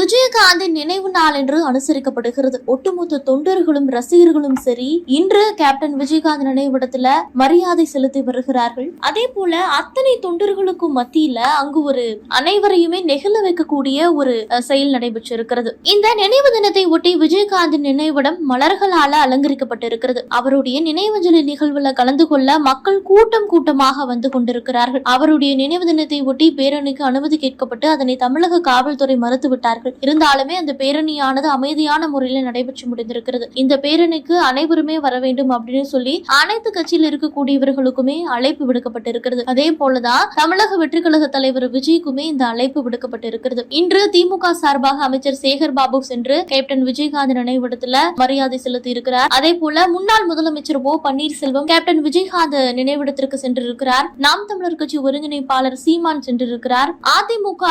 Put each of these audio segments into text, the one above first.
விஜயகாந்தின் நினைவு நாள் என்று அனுசரிக்கப்படுகிறது. ஒட்டுமொத்த தொண்டர்களும் ரசிகர்களும் சரி இன்று கேப்டன் விஜயகாந்த் நினைவிடத்துல மரியாதை செலுத்தி வருகிறார்கள். அதே போல அத்தனை தொண்டர்களுக்கும் மத்தியில அங்கு ஒரு அனைவரையுமே நெகிழ வைக்கக்கூடிய ஒரு செயல் நடைபெற்றிருக்கிறது. இந்த நினைவு தினத்தை ஒட்டி விஜயகாந்தின் நினைவிடம் மலர்களால அலங்கரிக்கப்பட்டிருக்கிறது. அவருடைய நினைவஞ்சலி நிகழ்வுல கலந்து கொள்ள மக்கள் கூட்டம் கூட்டமாக வந்து கொண்டிருக்கிறார்கள். அவருடைய நினைவு தினத்தை ஒட்டி பேரணிக்கு அனுமதி கேட்கப்பட்டு அதனை தமிழக காவல்துறை மறுத்துவிட்டார்கள். விட்டார்கள் இருந்தாலுமே அந்த பேரணியானது அமைதியான முறையில் நடைபெற்று முடிந்திருக்கிறது. இந்த பேரணிக்கு அனைவருமே வர வேண்டும் அப்படின்னு சொல்லி அனைத்து கட்சியில் இருக்கக்கூடியவர்களுக்குமே அழைப்பு விடுக்கப்பட்டிருக்கிறது. அதே போலதான் தமிழக வெற்றி கழக தலைவர் விஜய்க்குமே இந்த அழைப்பு விடுக்கப்பட்டிருக்கிறது. இன்று திமுக சார்பாக அமைச்சர் சேகர் பாபு சென்று கேப்டன் விஜயகாந்த் நினைவிடத்துல மரியாதை செலுத்தி இருக்கிறார் அதே போல முன்னாள் முதலமைச்சர் ஓ பன்னீர்செல்வம் கேப்டன் விஜயகாந்த் நினைவிடத்திற்கு சென்றிருக்கிறார். நாம் தமிழர் கட்சி ஒருங்கிணைப்பாளர் சீமான் சென்றிருக்கிறார். அதிமுக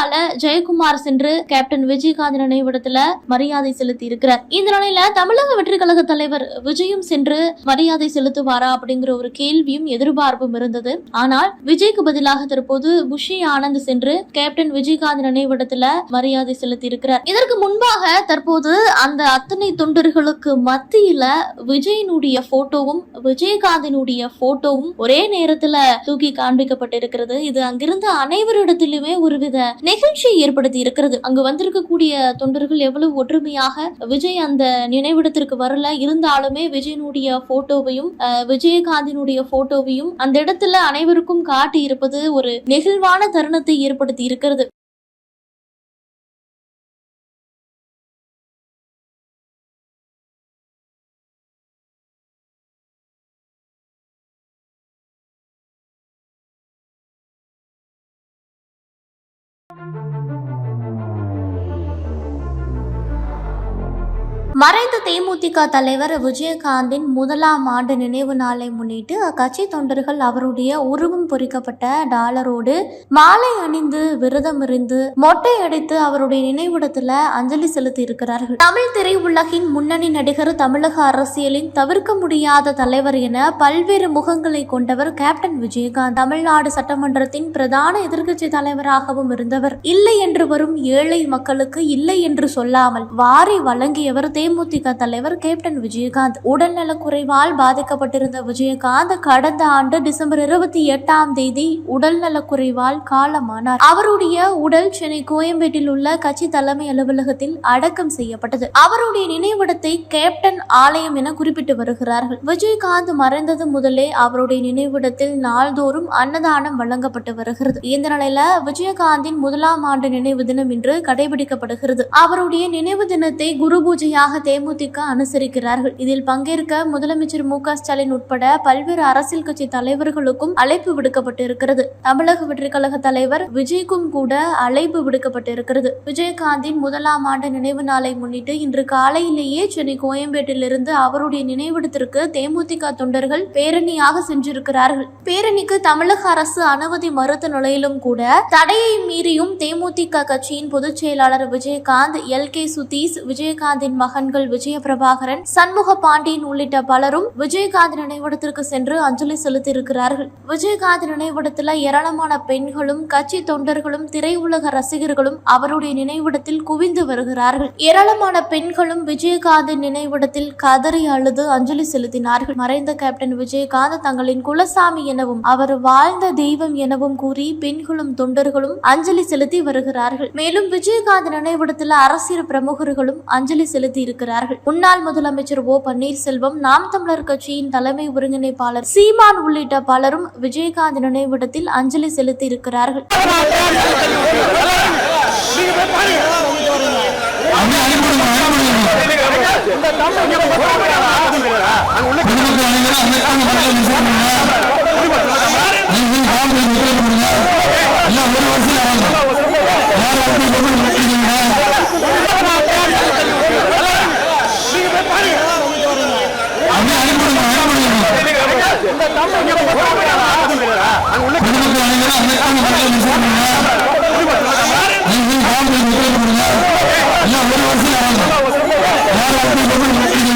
ஜெயக்குமார் சென்று கேப்டன் விஜய் விஜயகாந்த் நினைவிடத்துல மரியாதை செலுத்தி இருக்கிறார் இந்த நிலையில தமிழக வெற்றி கழக தலைவர் விஜயும் சென்று மரியாதை செலுத்துவாரா அப்படிங்கிற ஒரு கேள்வியும் எதிர்பார்ப்பும் இருந்தது. ஆனால் விஜய்க்கு பதிலாக தற்போது புஷி ஆனந்த் சென்று கேப்டன் விஜயகாந்த் நினைவிடத்துல மரியாதை செலுத்தி இருக்கிறார் இதற்கு முன்பாக தற்போது அந்த அத்தனை தொண்டர்களுக்கு மத்தியில விஜயனுடைய போட்டோவும் விஜயகாந்தினுடைய போட்டோவும் ஒரே நேரத்துல தூக்கி காண்பிக்கப்பட்டிருக்கிறது. இது அங்கிருந்த அனைவரிடத்திலுமே ஒருவித நெகிழ்ச்சியை ஏற்படுத்தி இருக்கிறது. அங்கு வந்திருக்கக்கூடிய தொண்டர்கள் எவ்வளவு ஒற்றுமையாக விஜய் அந்த நினைவிடத்திற்கு வரல. இருந்தாலுமே விஜயனுடைய போட்டோவையும் விஜயகாந்தினுடைய போட்டோவையும் அந்த இடத்துல அனைவருக்கும் காட்டி இருப்பது ஒரு நெகிழ்வான தருணத்தை ஏற்படுத்தி இருக்கிறது. மறைந்த தேமுதிக தலைவர் விஜயகாந்தின் முதலாம் ஆண்டு நினைவு நாளை முன்னிட்டு அக்கட்சி தொண்டர்கள் அவருடைய உருவம் பொறிக்கப்பட்ட டாலரோடு மாலை அணிந்து விரதம் இருந்து மொட்டை அடித்து அவருடைய நினைவிடத்துல அஞ்சலி செலுத்தி இருக்கிறார்கள். தமிழ் திரையுலகின் முன்னணி நடிகர் தமிழக அரசியலின் தவிர்க்க முடியாத தலைவர் என பல்வேறு முகங்களை கொண்டவர் கேப்டன் விஜயகாந்த். தமிழ்நாடு சட்டமன்றத்தின் பிரதான எதிர்க்கட்சி தலைவராகவும் இருந்தவர். இல்லை என்று வரும் ஏழை மக்களுக்கு இல்லை என்று சொல்லாமல் வாரி வழங்கியவர் தேமுதிக தலைவர் கேப்டன் விஜயகாந்த் உடல்நலக்குறைவால் பாதிக்கப்பட்டிருந்த விஜயகாந்த் கடந்த ஆண்டு டிசம்பர் இருபத்தி எட்டாம் தேதி உடல்நலக்குறைவால் காலமானார். அவருடைய உடல் சென்னை கோயம்பேட்டில் உள்ள கட்சி தலைமை அலுவலகத்தில் அடக்கம் செய்யப்பட்டது. அவருடைய நினைவிடத்தை கேப்டன் ஆலயம் என குறிப்பிட்டு வருகிறார்கள். விஜயகாந்த் மறைந்தது முதலே அவருடைய நினைவிடத்தில் நாள்தோறும் அன்னதானம் வழங்கப்பட்டு வருகிறது. இந்த நிலையில விஜயகாந்தின் முதலாம் ஆண்டு நினைவு தினம் இன்று கடைபிடிக்கப்படுகிறது. அவருடைய நினைவு தினத்தை குரு பூஜையாக தேமுதிக அனுசரிக்கிறார்கள். இதில் பங்கேற்க முதலமைச்சர் மு க ஸ்டாலின் உட்பட பல்வேறு அரசியல் கட்சி தலைவர்களுக்கும் அழைப்பு விடுக்கப்பட்டிருக்கிறது. தமிழக வெற்றி கழக தலைவர் விஜய்க்கும் கூட அழைப்பு விடுக்கப்பட்டிருக்கிறது. விஜயகாந்தின் முதலாம் ஆண்டு நினைவு நாளை முன்னிட்டு இன்று காலையிலேயே சென்னை கோயம்பேட்டிலிருந்து அவருடைய நினைவிடத்திற்கு தேமுதிக தொண்டர்கள் பேரணியாக சென்றிருக்கிறார்கள். பேரணிக்கு தமிழக அரசு அனுமதி மறுத்த நிலையிலும் கூட தடையை மீறியும் தேமுதிக கட்சியின் பொதுச் செயலாளர் விஜயகாந்த் எல். கே. சுதீஷ் விஜயகாந்தின் மகன் விஜய பிரபாகரன் சண்முக பாண்டியன் உள்ளிட்ட பலரும் விஜயகாந்த் நினைவிடத்திற்கு சென்று அஞ்சலி செலுத்தியிருக்கிறார்கள். விஜயகாந்த் நினைவிடத்தில் ஏராளமான பெண்களும் கட்சி தொண்டர்களும் திரையுலக ரசிகர்களும் அவருடைய நினைவிடத்தில் குவிந்து வருகிறார்கள். ஏராளமான பெண்களும் விஜயகாந்தின் நினைவிடத்தில் கதறி அழுது அஞ்சலி செலுத்தினார்கள். மறைந்த கேப்டன் விஜயகாந்த் தங்களின் குலசாமி எனவும் அவர் வாழ்ந்த தெய்வம் எனவும் கூறி பெண்களும் தொண்டர்களும் அஞ்சலி செலுத்தி வருகிறார்கள். மேலும் விஜயகாந்த் நினைவிடத்தில் அரசியல் பிரமுகர்களும் அஞ்சலி செலுத்தி இருக்கிறார்கள் முன்னாள் முதலமைச்சர் ஓ பன்னீர்செல்வம் நாம் தமிழர் கட்சியின் தலைமை ஒருங்கிணைப்பாளர் சீமான் உள்ளிட்ட பலரும் விஜயகாந்த் நினைவிடத்தில் அஞ்சலி செலுத்தி இருக்கிறார்கள் ஒரு வருஷம்